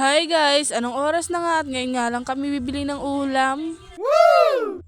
Hi guys! Anong oras na nga at ngayon nga lang kami bibili ng ulam?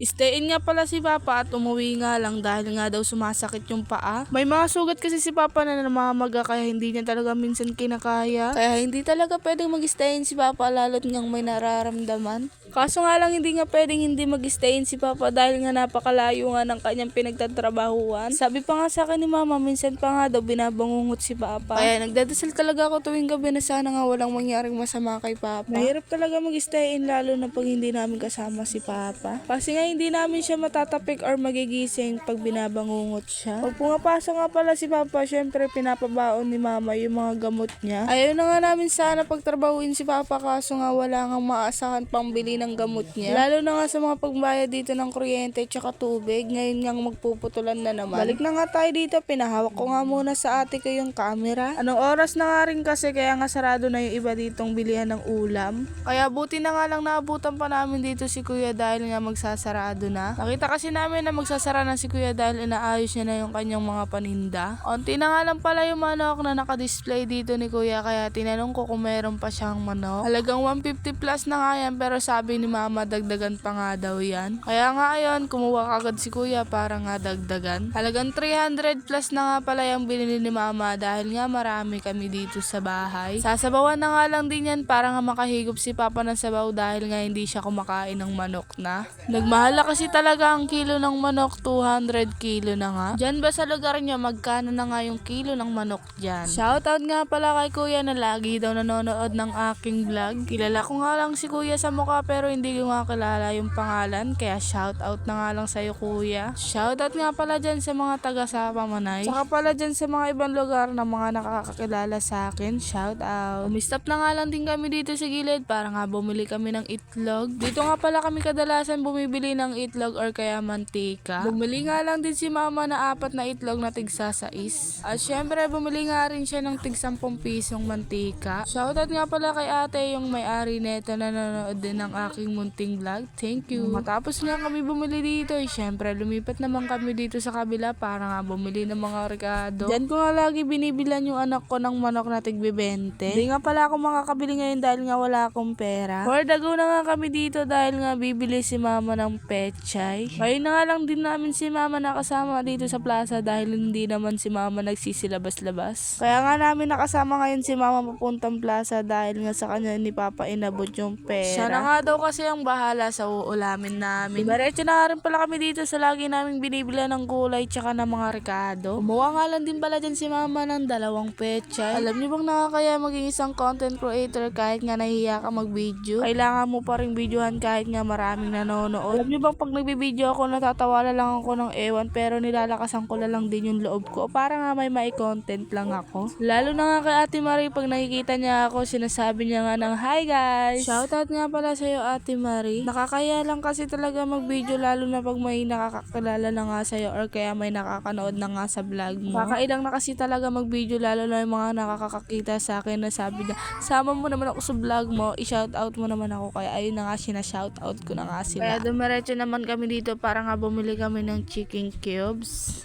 Stay in nga pala si Papa at umuwi nga lang dahil nga daw sumasakit yung paa. May mga sugat kasi si Papa na namamaga kaya hindi niya talaga minsan kinakaya. Kaya hindi talaga pwedeng mag-stay in si Papa lalo't ngang may nararamdaman. Kaso nga lang hindi nga pwedeng hindi mag-stay in si Papa dahil nga napakalayo nga ng kanyang pinagtatrabahuan. Sabi pa nga sa akin ni Mama, minsan pa nga daw binabangungot si Papa. Kaya nagdadasal talaga ako tuwing gabi na sana nga walang mangyaring masama kay Papa. Mahirap talaga mag-stay in lalo na pag hindi namin kasama si Papa. Kasi nga hindi namin siya matatapik or magigising pag binabangungot siya. Pag pumapasok nga pala si Papa, syempre pinapabaon ni Mama yung mga gamot niya. Ayaw na nga namin sana pagtrabahuin si Papa kaso nga wala nga maasahan pang bili ng gamot niya. Lalo na nga sa mga pagbayad dito ng kuryente tsaka tubig. Ngayon nga magpuputulan na naman. Balik na nga tayo dito. Pinahawak ko nga muna sa ate ko yung camera. Anong oras na nga rin kasi kaya nga sarado na yung iba ditong bilihan ng ulam. Kaya buti na nga lang naabutan pa namin dito si kuya dahil nga magsasarado na. Nakita kasi namin na magsasara na si kuya dahil inaayos niya na yung kanyang mga paninda. Onti na nga lang pala yung manok na nakadisplay dito ni kuya kaya tinanong ko kung meron pa siyang manok. Halagang 150 plus na nga yan pero sabi ni mama dagdagan pa nga daw yan. Kaya nga ayon kumuha kagad si kuya para nga dagdagan. Halagang 300 plus na nga pala yung binili ni mama dahil nga marami kami dito sa bahay. Sasabawan na nga lang din yan para nga makahigop si papa ng sabaw dahil nga hindi siya kumakain ng manok na. Nagmahala kasi talaga ang kilo ng manok 200 kilo na nga. Diyan ba sa lugar niyo magkano na nga yung kilo ng manok dyan? Shoutout nga pala kay kuya na lagi daw nanonood ng aking vlog. Kilala ko nga lang si kuya sa mukha pero hindi ko nga kilala yung pangalan kaya shoutout na nga lang sa'yo kuya. Shoutout nga pala dyan sa mga taga sa Pamanay. Saka pala dyan sa mga ibang lugar na mga nakakakilala sa akin. Shoutout. Umistop na nga lang din kami dito sa gilid para nga bumili kami ng itlog. Dito nga pala kami kadalasan bumibili ng itlog or kaya mantika. Bumili nga lang din si mama na apat na itlog na tigsa sa is. At syempre bumili nga rin siya ng tig 10 pisong mantika. Shoutout nga pala kay ate yung may-ari neto na nanonood din ng aking munting vlog. Thank you. Matapos nga kami bumili dito, eh, syempre lumipat naman kami dito sa kabila para nga bumili ng mga rekado. Diyan ko nga lagi binibilan yung anak ko ng manok na tigbibente. Hindi nga pala ako makakabili ngayon dahil nga wala akong pera. For the go na nga kami dito dahil nga bibili si mama ng pechay. Ngayon na nga lang din namin si mama nakasama dito sa plaza dahil hindi naman si mama nagsisilabas-labas. Kaya nga namin nakasama ngayon si mama papuntang plaza dahil nga sa kanya ni papa inabot yung pera. Siya na nga daw kasi ang bahala sa uulamin namin. Diretso na rin pala kami dito sa lagi naming binibila ng gulay tsaka ng mga rekado. Umuha nga lang din pala dyan si mama ng dalawang pechay. Alam niyo bang nakakaya maging isang content creator kahit nga nahihiya ka mag-video? Kailangan mo pa rin videohan kahit nga maraming nanonood. Alam niyo bang pag nagbibideo ako natatawa na lang ako ng ewan pero nilalakasan ko na lang din yung loob ko para nga may may content lang ako. Lalo na nga kay Ate Marie pag nakikita niya ako sinasabi niya nga ng hi guys. Shoutout nga pala sa'yo Ate Marie. Nakakaya lang kasi talaga mag-video lalo na pag may nakakakilala na nga sa'yo or kaya may nakakanood na nga sa vlog mo. Kakailang na kasi talaga mag-video lalo na yung mga nakakakita sa akin na sabi niya, sama mo naman ako sa vlog mo, i-shoutout mo naman ako. Kaya ayun na nga sinashoutout ko na nga sila. Kaya dumiretso naman kami dito para nga bumili kami ng chicken cubes.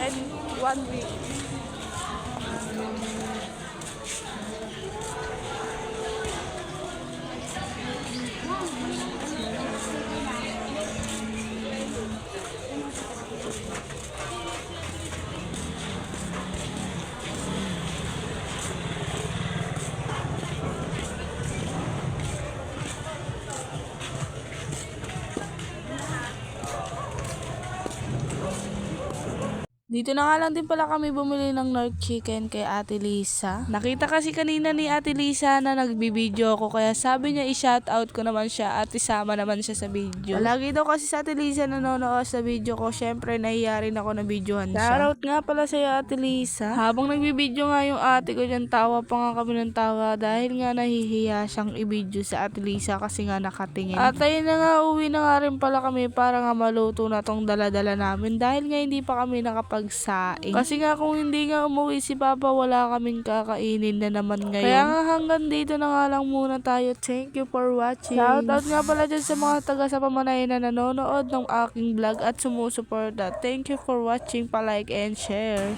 And one week. Dito na nga lang din pala kami bumili ng North Chicken kay Ate Lisa. Nakita kasi kanina ni Ate Lisa na nagbibideo ako kaya sabi niya i-shoutout ko naman siya at isama naman siya sa video. Lagi daw kasi sa Ate Lisa nanonood sa video ko. Syempre nahiya rin ako na videohan siya. Shoutout nga pala sa'yo Ate Lisa. Habang nagbibideo nga yung ate ko dyan, tawa pa nga kami ng tawa dahil nga nahihiya siyang i-video sa Ate Lisa kasi nga nakatingin. At ayun na nga, uwi na nga rin pala kami para nga maluto na tong daladala namin dahil nga hindi pa kami nakapagsaing. Kasi nga kung hindi nga umuwi si Papa, wala kaming kakainin na naman ngayon. Kaya nga hanggang dito na nga lang muna tayo. Thank you for watching. Shoutout nga pala dyan sa mga taga sa pamanay na nanonood ng aking vlog at sumusuporta. Thank you for watching, pa-like and share.